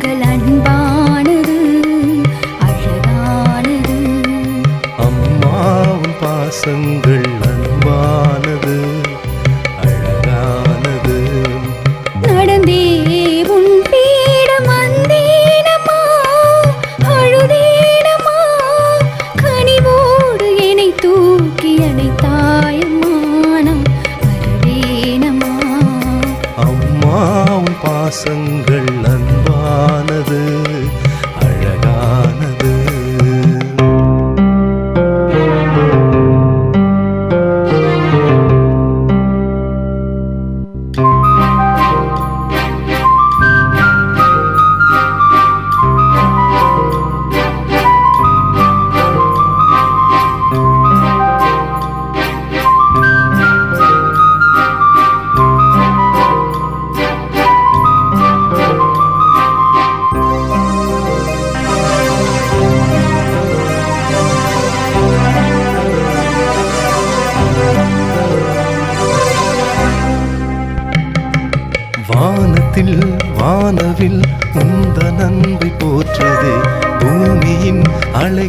பாசங்கள் அன்பானது அழகானது. அம்மாவும் பாசங்கள்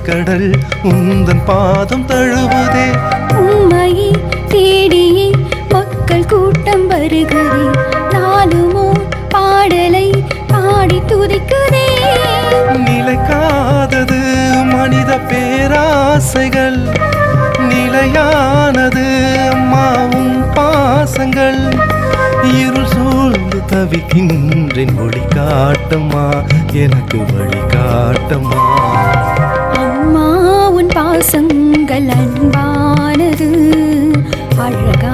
அலைக்கடல் உந்தன் பாதம் தழுவுதே. உம்மையை தேடியே மக்கள் கூட்டம் வருகிறே. நாளுமோ பாடலை பாடி துதிக்குதே. நிலைக்காதது மனித பேராசைகள். நிலையானது அம்மாவும் பாசங்கள். இருள் சூழ்ந்து தவிக்கின்றேன் ஒளி காட்டம்மா எனக்கு வழி உன் பாசங்கள் அன்பானது அழகா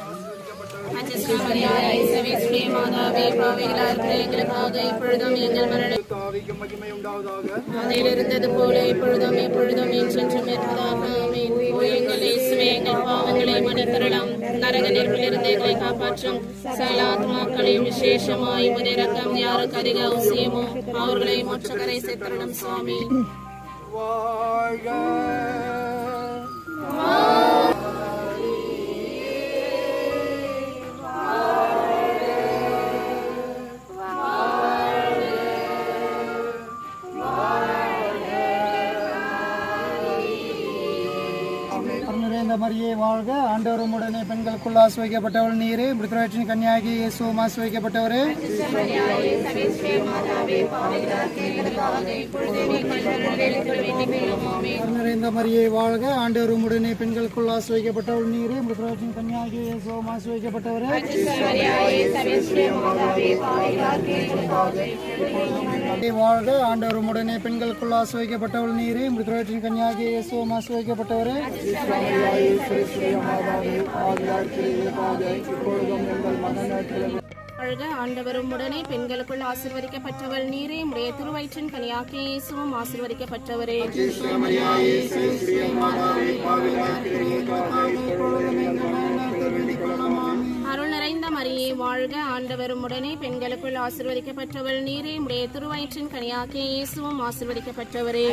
அதில் இருந்தது போல இப்பொழுதும் இப்பொழுதும் என்றென்றும் இருப்பதாக எங்கள் இயேசுவே எங்கள் பாவங்களை மன்னித்தரலாம் நரக நெருப்பிலிருந்து எங்களை காப்பாற்றும் சகல ஆத்மாக்களையும் விசேஷமாய் உமது யாருக்கு அதிக அவசியமோ அவர்களை சேர்த்தரணும் சுவாமி ஆண்டவரும் உடனே பெண்களுக்குள் ஆசிரியப்பட்டவள் நீரே. மிருத்ராட்சின் கன்னியாகி இயேசுவும் ஆசிரியப்பட்டவரே நிறைந்த மரியை வாழ்க. ஆண்டவரும் உடனே பெண்களுக்குள் ஆசிரியப்பட்டவள் நீரே. மிருத்ராட்சின் கன்னியாகி இயேசுவும் ஆசிரியப்பட்டவரே வாழ்க. ஆண்டவரும் உடனே பெண்களுக்குள் ஆசிரியப்பட்டவள் நீரே. மிருத்ராட்சின் கன்னியாகி இயேசுவும் ஆசிரியப்பட்டவரே அழக ஆண்டவரும் உடனே பெண்களுக்குள் ஆசிர்வதிக்கப்பட்டவள் நீரே. உடைய திருவயிற்றின் கனியாக்கிய இயேசுவும் ஆசிர்வதிக்கப்பட்டவரே. மரியே வாழ்க. ஆண்டவரும் உடனே பெண்களுக்குள் ஆசிர்வதிக்கப்பட்டவள். நீரே உடைய திருவயிற்றின் கனியாக்கிய இயேசுவும் ஆசிர்வதிக்கப்பட்டவரே.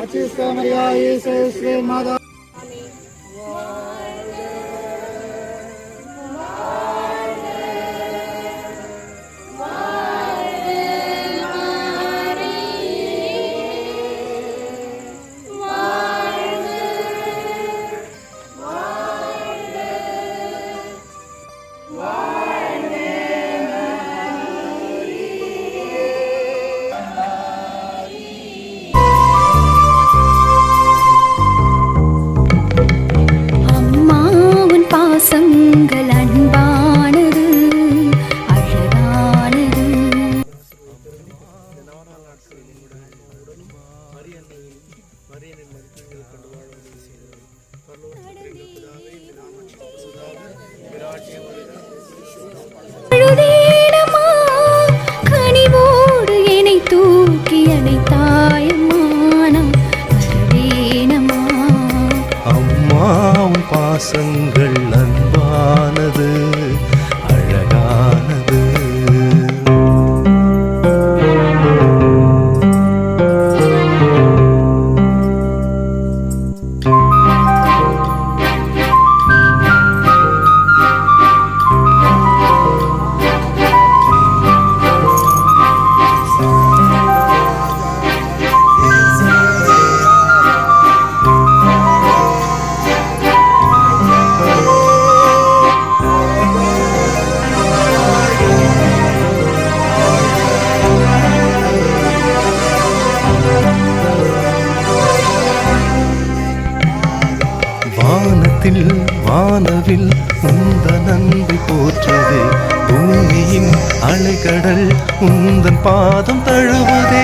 வானத்தில் வானவில் உந்தன் அன்பை போற்றுதே. பூமியின் அலைகடல் உந்தன் பாதம் தழுவுதே.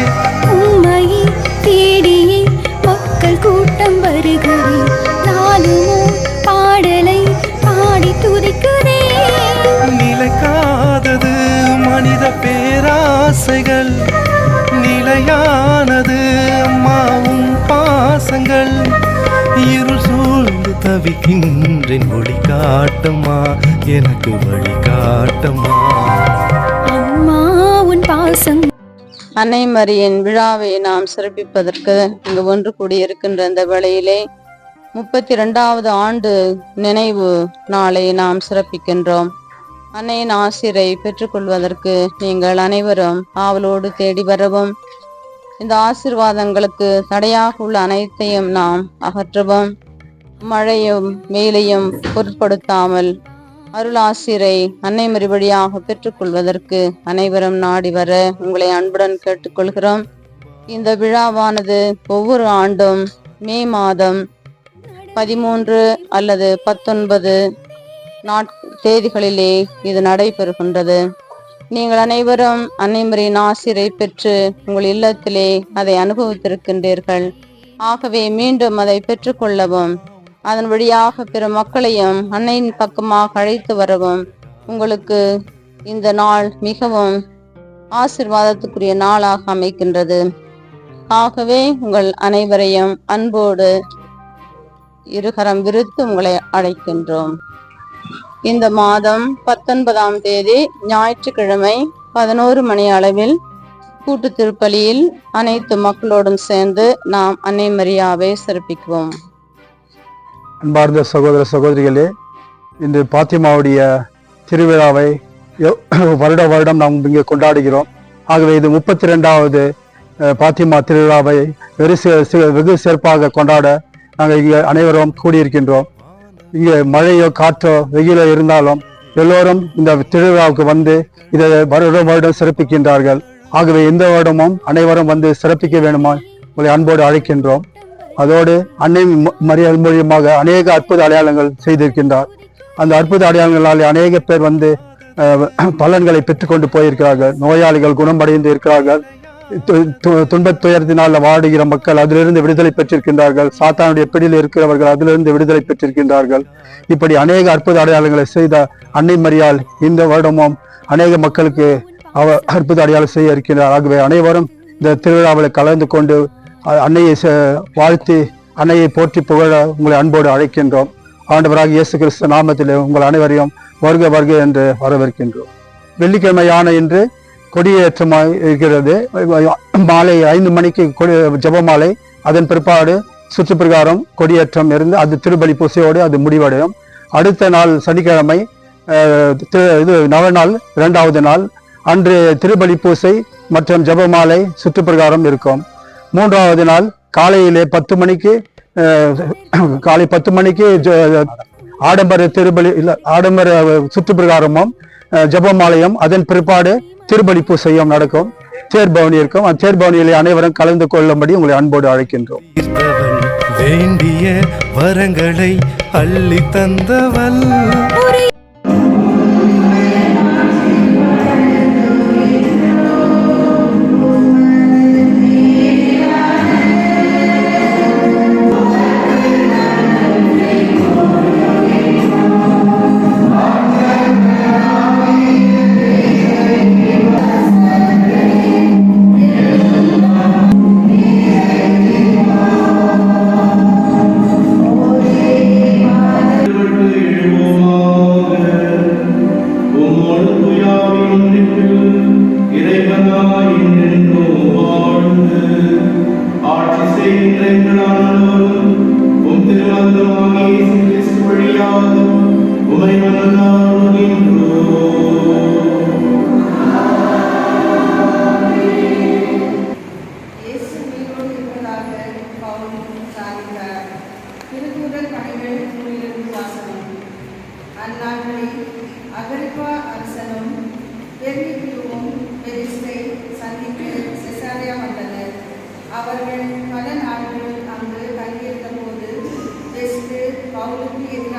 உம்மையை தேடியே மக்கள் கூட்டம் வருகிறே. நாளுமோ பாடலை பாடி துதிக்குதே நிலைக்காதது மனித பேராசைகள். நிலையானது தவிக்கின்றேன் ஒளி காட்டம்மா எனக்கு வழி காட்டம்மா அம்மா உன் பாசம். அன்னை மரியின் விழாவை நாம் சிறப்பிப்பதற்கு இங்கு ஒன்று கூடியிருக்கின்ற இந்த வேளையிலே முப்பத்தி இரண்டாவது ஆண்டு நினைவு நாளை நாம் சிறப்பிக்கின்றோம். அன்னையின் ஆசிரை பெற்றுக்கொள்வதற்கு நீங்கள் அனைவரும் ஆவலோடு தேடி வரவும் இந்த ஆசிர்வாதங்களுக்கு தடையாக உள்ள அனைத்தையும் நாம் அகற்றவும். மழையும் வெயிலையும் பொருட்படுத்தாமல் அருளாசிரை அன்னை மறுபடியாக பெற்றுக்கொள்வதற்கு அனைவரும் நாடி வர உங்களை அன்புடன் கேட்டுக்கொள்கிறோம். இந்த விழாவானது ஒவ்வொரு ஆண்டும் மே மாதம் பதிமூன்று அல்லது பத்தொன்பது நாட் தேதிகளிலே இது நடைபெறுகின்றது. நீங்கள் அனைவரும் அன்னைமரின் ஆசிரை பெற்று உங்கள் இல்லத்திலே அதை அனுபவித்திருக்கின்றீர்கள். ஆகவே மீண்டும் அதை பெற்றுக்கொள்ளவும் அதன் வழியாக பிற மக்களையும் அன்னையின் பக்கமாக அழைத்து வரவும். உங்களுக்கு இந்த நாள் மிகவும் ஆசிர்வாதத்துக்குரிய நாளாக அமைக்கின்றது ஆகவே உங்கள் அனைவரையும் அன்போடு இருகரம் விருத்து உங்களை அழைக்கின்றோம். இந்த மாதம் பத்தொன்பதாம் தேதி ஞாயிற்றுக்கிழமை பதினோரு மணி அளவில் கூட்டு திருப்பலியில் அனைத்து மக்களோடும் சேர்ந்து நாம் அன்னை மரியாவை சிறப்பிக்குவோம். அன்பார்ந்த சகோதர சகோதரிகளே இன்று பாத்திமாவுடைய திருவிழாவை வருட வருடம் நாம் இங்கே கொண்டாடுகிறோம். ஆகவே இது முப்பத்தி ரெண்டாவது பாத்திமா திருவிழாவை வெறு வெகு சிறப்பாக கொண்டாட நாங்கள் இங்கே அனைவரும் கூடியிருக்கின்றோம். இங்கே மழையோ காற்றோ வெயிலோ இருந்தாலும் எல்லோரும் இந்த திருவிழாவுக்கு வந்து இதை வருடம் வருடம் சிறப்பிக்கின்றார்கள். ஆகவே இந்த வருடமும் அனைவரும் வந்து சிறப்பிக்க வேண்டுமா உங்களை அன்போடு அழைக்கின்றோம். அதோடு அன்னை ம- மரியாதை மூலியமாக அநேக அற்புத அடையாளங்கள் செய்திருக்கின்றார். அந்த அற்புத அடையாளங்களால் அநேக பேர் வந்து பலன்களை பெற்றுக்கொண்டு போயிருக்கிறார்கள். நோயாளிகள் குணமடைந்து இருக்கிறார்கள். து- துன்பத் துயரத்தினால் வாடுகிற மக்கள் அதிலிருந்து விடுதலை பெற்றிருக்கின்றார்கள். சாத்தானுடைய பிடியில் இருக்கிறவர்கள் அதிலிருந்து விடுதலை பெற்றிருக்கின்றார்கள். இப்படி அநேக அற்புத அடையாளங்களை செய்த அன்னை மரியால் இந்த வருடமும் அநேக மக்களுக்கு அவ அற்புத அடையாளம் செய்ய இருக்கிறார் ஆகவே அனைவரும் இந்த திருவிழாவில் கலந்து கொண்டு அன்னையை வாழ்த்தி அன்னையை போற்றி புகழ உங்களை அன்போடு அழைக்கின்றோம். ஆண்டவராக இயேசு கிறிஸ்து நாமத்தில் உங்கள் அனைவரையும் வருக வருக என்று வரவேற்கின்றோம். வெள்ளிக்கிழமையான இன்று கொடியேற்றமாக இருக்கிறது. மாலை ஐந்து மணிக்கு கொடி ஜபமாலை அதன் பிற்பாடு சுற்றுப்பிரகாரம் கொடியேற்றம் இருந்து அது திருபலி பூசையோடு அது முடிவடையும். அடுத்த நாள் சனிக்கிழமை திரு- இது நவநாள் இரண்டாவது நாள் அன்று திருபலி பூசை மற்றும் ஜெபமாலை சுற்றுப்பிரகாரம் இருக்கும். மூன்றாவது நாள் காலையிலே பத்து மணிக்கு காலை பத்து மணிக்கு ஆடம்பர திருபலி இல்லை ஆடம்பர சுற்று பிரகாரமும் ஜபமாலயம் அதன் பிற்பாடு திருபலி பூசையும் நடக்கும். தேர்பவனி இருக்கும். அந்த தேர்பவனியிலே அனைவரும் கலந்து கொள்ளும்படி உங்களை அன்போடு அழைக்கின்றோம். வேண்டிய வரங்களை அள்ளி தந்தவல்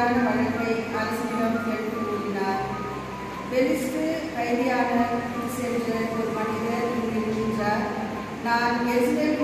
மீதான வழக்கை அரசிடம் எடுத்து கூறினார் பெலிஸ்டு கைதியான சென்று ஒரு மனிதர் நான் எஸ்டர்